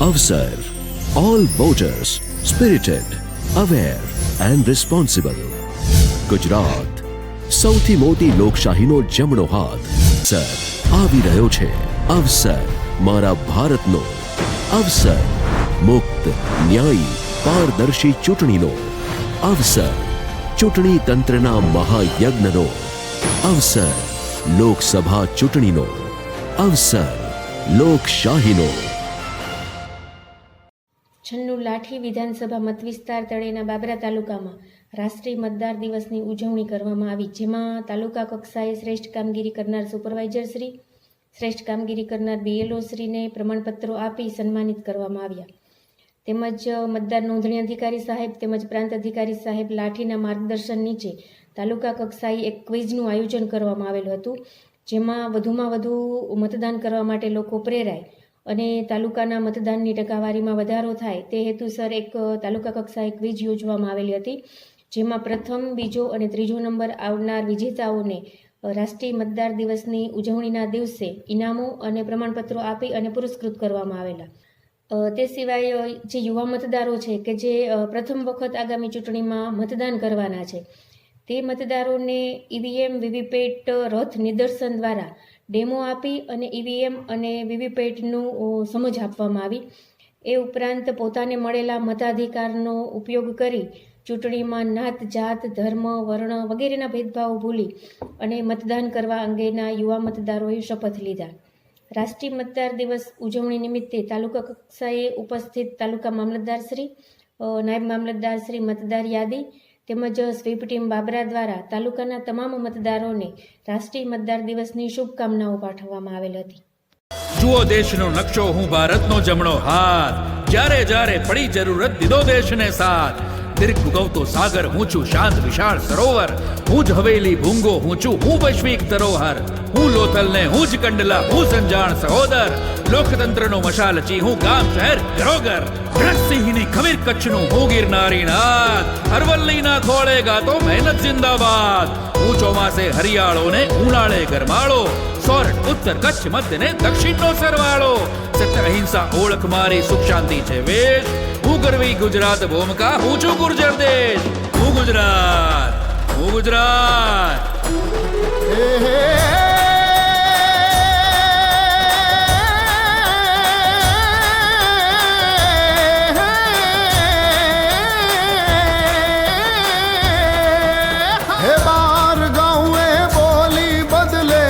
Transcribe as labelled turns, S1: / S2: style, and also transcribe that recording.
S1: અવસર all voters spirited aware and responsible Gujarat સૌથી મોટી લોકશાહીનો જમણો હાથ. સર આવી રહ્યો છે. અવસર મારા ભારતનો. અવસર મુક્ત, ન્યાયી, પારદર્શી ચૂંટણીનો. અવસર ચૂંટણી તંત્રના મહાયજ્ઞનો. અવસર લોકસભા ચૂંટણીનો. અવસર લોકશાહીનો.
S2: છન્નું લાઠી વિધાનસભા મતવિસ્તાર તળેના બાબરા તાલુકામાં રાષ્ટ્રીય મતદાર દિવસની ઉજવણી કરવામાં આવી, જેમાં તાલુકા કક્ષાએ શ્રેષ્ઠ કામગીરી કરનાર સુપરવાઇઝર શ્રી, શ્રેષ્ઠ કામગીરી કરનાર બીએલઓ શ્રીને પ્રમાણપત્રો આપી સન્માનિત કરવામાં આવ્યા. તેમજ મતદાર નોંધણી અધિકારી સાહેબ તેમજ પ્રાંત અધિકારી સાહેબ લાઠીના માર્ગદર્શન નીચે તાલુકા કક્ષાએ એક ક્વિઝનું આયોજન કરવામાં આવેલું હતું, જેમાં વધુમાં વધુ મતદાન કરવા માટે લોકો પ્રેરાય અને તાલુકાના મતદાનની ટકાવારીમાં વધારો થાય તે હેતુસર એક તાલુકા કક્ષાએ ક્વિઝ યોજવામાં આવેલી હતી, જેમાં પ્રથમ, બીજો અને ત્રીજો નંબર આવનાર વિજેતાઓને રાષ્ટ્રીય મતદાર દિવસની ઉજવણીના દિવસે ઇનામો અને પ્રમાણપત્રો આપી અને પુરસ્કૃત કરવામાં આવેલા. તે સિવાય જે યુવા મતદારો છે કે જે પ્રથમ વખત આગામી ચૂંટણીમાં મતદાન કરવાના છે, તે મતદારોને ઈવીએમ વીવીપેટ રથ નિદર્શન દ્વારા ડેમો આપી અને ઈવીએમ અને વીવીપેટનું સમજ આપવામાં આવી. એ ઉપરાંત પોતાને મળેલા મતાધિકારનો ઉપયોગ કરી ચૂંટણીમાં નાત, જાત, ધર્મ, વર્ણ વગેરેના ભેદભાવો ભૂલી અને મતદાન કરવા અંગેના યુવા મતદારોએ શપથ લીધા. રાષ્ટ્રીય મતદાર દિવસ ઉજવણી નિમિત્તે તાલુકા કક્ષાએ ઉપસ્થિત તાલુકા મામલતદાર શ્રી નાયબ મામલતદાર શ્રી મતદાર યાદી તેમજ સ્વીપ ટીમ બાબરા દ્વારા તાલુકાના તમામ મતદારોને રાષ્ટ્રીય મતદાર દિવસની શુભકામનાઓ પાઠવવામાં આવેલ હતી.
S3: જુઓ દેશનો નકશો, હું ભારતનો જમણો હાથ. જ્યારે જ્યારે પડી જરૂરત, દીધો દેશને સાથ. દીર્ઘ ઉગવતો સાગર હું છું શાંત, વિશાળ, સરોવર. હું જ હવેલી ભૂંગો હું છું હું વૈશ્વિક ધરોહર. હું લોથલ ને હું જ કંડલા, હું સંજાણ સહોદર. લોકતંત્રનો મશાલચી હું ગામ, શહેર ઘરોઘર સિંહની ખમીર કચ્છનું, હું ગિરનારી નાથ અરવલ્લીના ખોળે ગાતો મહેનત જિંદાબાદ. હું ચોમાસે હરિયાળો ને ઉનાળે ગરમાળો. સોરઠ, ઉત્તર, કચ્છ મધ્ય ને દક્ષિણનો સરવાળો. સત્ય અહિંસા ઓળખ મારી સુખ શાંતિ છે વેશ હું ગરવી ગુજરાત ભૂમિકા હું છું ગુર્જર દેશ હું ગુજરાત હું ગુજરાત
S4: હે બાર ગાઉએ બોલી બદલે